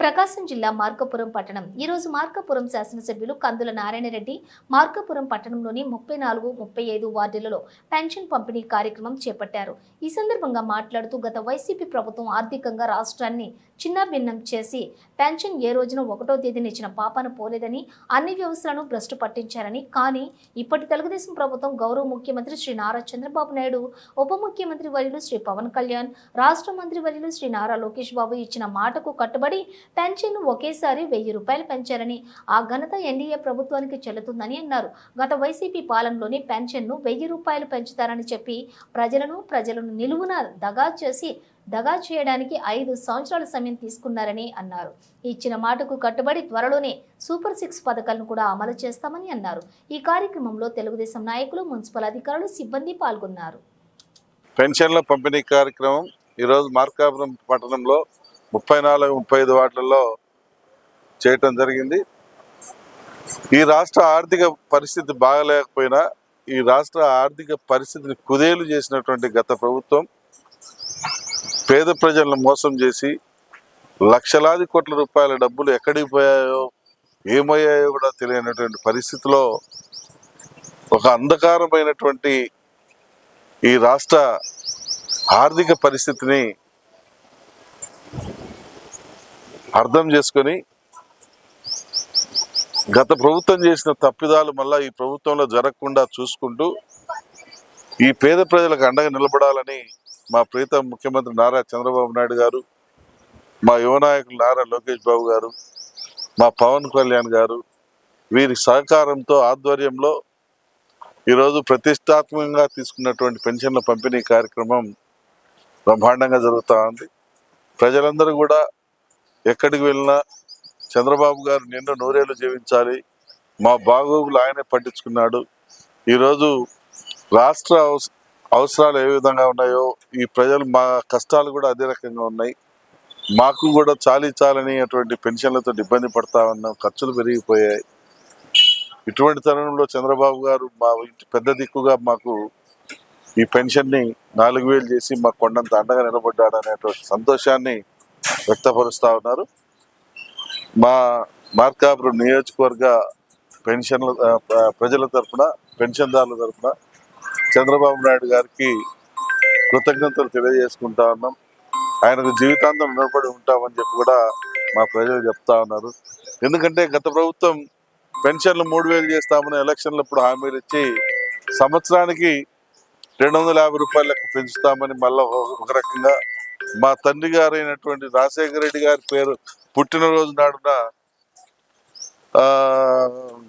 ప్రకాశం జిల్లా మార్కపురం పట్టణం. ఈరోజు మార్కపురం శాసనసభ్యులు కందుల నారాయణరెడ్డి మార్కపురం పట్టణంలోని ముప్పై నాలుగు ముప్పై ఐదు వార్డులలో పెన్షన్ పంపిణీ కార్యక్రమం చేపట్టారు. ఈ సందర్భంగా మాట్లాడుతూ గత వైసీపీ ప్రభుత్వం ఆర్థికంగా రాష్ట్రాన్ని చిన్నాభిన్నం చేసి పెన్షన్ ఏ రోజున ఒకటో తేదీన ఇచ్చిన పాపన పోలేదని అన్ని వ్యవస్థలను భ్రష్టు పట్టించారని కానీ ఇప్పటి తెలుగుదేశం ప్రభుత్వం గౌరవ ముఖ్యమంత్రి శ్రీ నారా చంద్రబాబు నాయుడు ఉప ముఖ్యమంత్రి వర్యులు శ్రీ పవన్ కళ్యాణ్ రాష్ట్ర మంత్రి వర్యులు శ్రీ నారా లోకేష్ బాబు ఇచ్చిన మాటకు కట్టుబడి పెన్షన్ ఒకేసారి వెయ్యి రూపాయలు పెంచారని. ఆ ఘనత ఎన్డీఏ ప్రభుత్వానికి చెల్లుతుందని అన్నారు. గత వైసీపీ పాలనలోని పెన్షన్ను వెయ్యి రూపాయలు పెంచుతారని చెప్పి ప్రజలను ప్రజలను నిలువున దగా చేసి దగా చేయడానికి ఐదు సంవత్సరాల సమయం తీసుకున్నారని అన్నారు. ఇచ్చిన మాటకు కట్టుబడి త్వరలోనే సూపర్ సిక్స్ పథకాలను కూడా అమలు చేస్తామని అన్నారు. ఈ కార్యక్రమంలో తెలుగుదేశం నాయకులు మున్సిపల్ అధికారులు సిబ్బంది పాల్గొన్నారు. పెన్షన్ల పంపిణీ కార్యక్రమం ఈరోజు మార్కాపురం పట్టణంలో ముప్పై నాలుగు ముప్పై ఐదు వాటిల్లో చేయటం జరిగింది. ఈ రాష్ట్ర ఆర్థిక పరిస్థితి బాగలేకపోయినా ఈ రాష్ట్ర ఆర్థిక పరిస్థితిని కుదేలు చేసినటువంటి గత ప్రభుత్వం పేద ప్రజలను మోసం చేసి లక్షలాది కోట్ల రూపాయల డబ్బులు ఎక్కడికి పోయాయో ఏమయ్యాయో కూడా తెలియనటువంటి పరిస్థితిలో ఒక అంధకారమైనటువంటి ఈ రాష్ట్ర ఆర్థిక పరిస్థితిని అర్థం చేసుకొని గత ప్రభుత్వం చేసిన తప్పిదాలు మళ్ళీ ఈ ప్రభుత్వంలో జరగకుండా చూసుకుంటూ ఈ పేద ప్రజలకు అండగా నిలబడాలని మా ప్రీతం ముఖ్యమంత్రి నారా చంద్రబాబు నాయుడు గారు మా యువ నాయకులు నారా లోకేష్ బాబు గారు మా పవన్ కళ్యాణ్ గారు వీరి సహకారంతో ఆధ్వర్యంలో ఈరోజు ప్రతిష్టాత్మకంగా తీసుకున్నటువంటి పెన్షన్ల పంపిణీ కార్యక్రమం బ్రహ్మాండంగా జరుగుతూ ఉంది. ప్రజలందరూ కూడా ఎక్కడికి వెళ్ళినా చంద్రబాబు గారు నిండు నూరేళ్ళు జీవించాలి. మా బాగోగులు ఆయనే పట్టించుకున్నాడు ఈరోజు రాష్ట్ర అవస- అవసరాలు ఏ విధంగా ఉన్నాయో ఈ ప్రజలు మా కష్టాలు కూడా అదే రకంగా ఉన్నాయి. మాకు కూడా చాలీ చాలని అటువంటి పెన్షన్లతో ఇబ్బంది పడతా ఉన్నాం. ఖర్చులు పెరిగిపోయాయి. ఇటువంటి తరుణంలో చంద్రబాబు గారు మా ఇంటి పెద్ద దిక్కుగా మాకు ఈ పెన్షన్ని నాలుగు వేలు చేసి మా కొండంత అండగా నిలబడ్డాడు అనేటువంటి సంతోషాన్ని వ్యక్తపరుస్తా ఉన్నారు. మా మార్కాపురం నియోజకవర్గ పెన్షన్ల ప్రజల తరఫున పెన్షన్దారుల తరఫున చంద్రబాబు నాయుడు గారికి కృతజ్ఞతలు తెలియజేసుకుంటా ఉన్నాం. ఆయనకు జీవితాంతం నిలబడి ఉంటామని చెప్పి కూడా మా ప్రజలు చెప్తా ఉన్నారు. ఎందుకంటే గత ప్రభుత్వం పెన్షన్లు మూడు వేలు చేస్తామని ఎలక్షన్లు ఇప్పుడు హామీలు ఇచ్చి సంవత్సరానికి రెండు వందల యాభై రూపాయలకు పెంచుతామని మళ్ళీ ఒక- ఒక రకంగా మా తండ్రి గారు అయినటువంటి రాజశేఖర రెడ్డి గారి పేరు పుట్టినరోజు నాడున ఆ,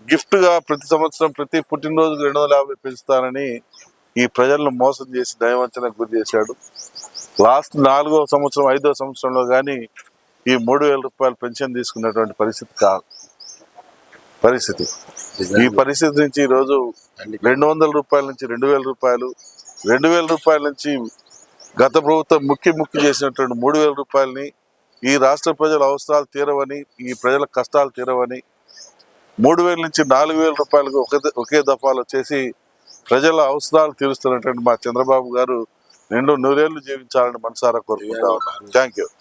gift గా ప్రతి సంవత్సరం ప్రతి పుట్టినరోజు రెండు వందల యాభై పెంచుతానని ఈ ప్రజలను మోసం చేసి దయవంచనకు గురి చేశాడు. లాస్ట్ నాలుగో సంవత్సరం ఐదో సంవత్సరంలో కానీ ఈ మూడు వేల రూపాయలు పెన్షన్ తీసుకున్నటువంటి పరిస్థితి కాదు పరిస్థితి. ఈ పరిస్థితి నుంచి ఈరోజు రెండు వందల రూపాయల నుంచి రెండు వేల రూపాయలు రెండు వేల రూపాయల నుంచి గత ప్రభుత్వం ముఖ్య ముఖ్య చేసినటువంటి మూడు వేల రూపాయలని ఈ రాష్ట్ర ప్రజల అవసరాలు తీరవని ఈ ప్రజల కష్టాలు తీరవని మూడు వేల నుంచి నాలుగు వేల రూపాయలకు ఒకే ఒకే దఫాలు వచ్చేసి ప్రజల అవసరాలు తీరుస్తున్నటువంటి మా చంద్రబాబు గారు నిండు నూరేళ్ళు జీవించాలని మనసారా కోరుకుంటా ఉన్నాను థ్యాంక్ యూ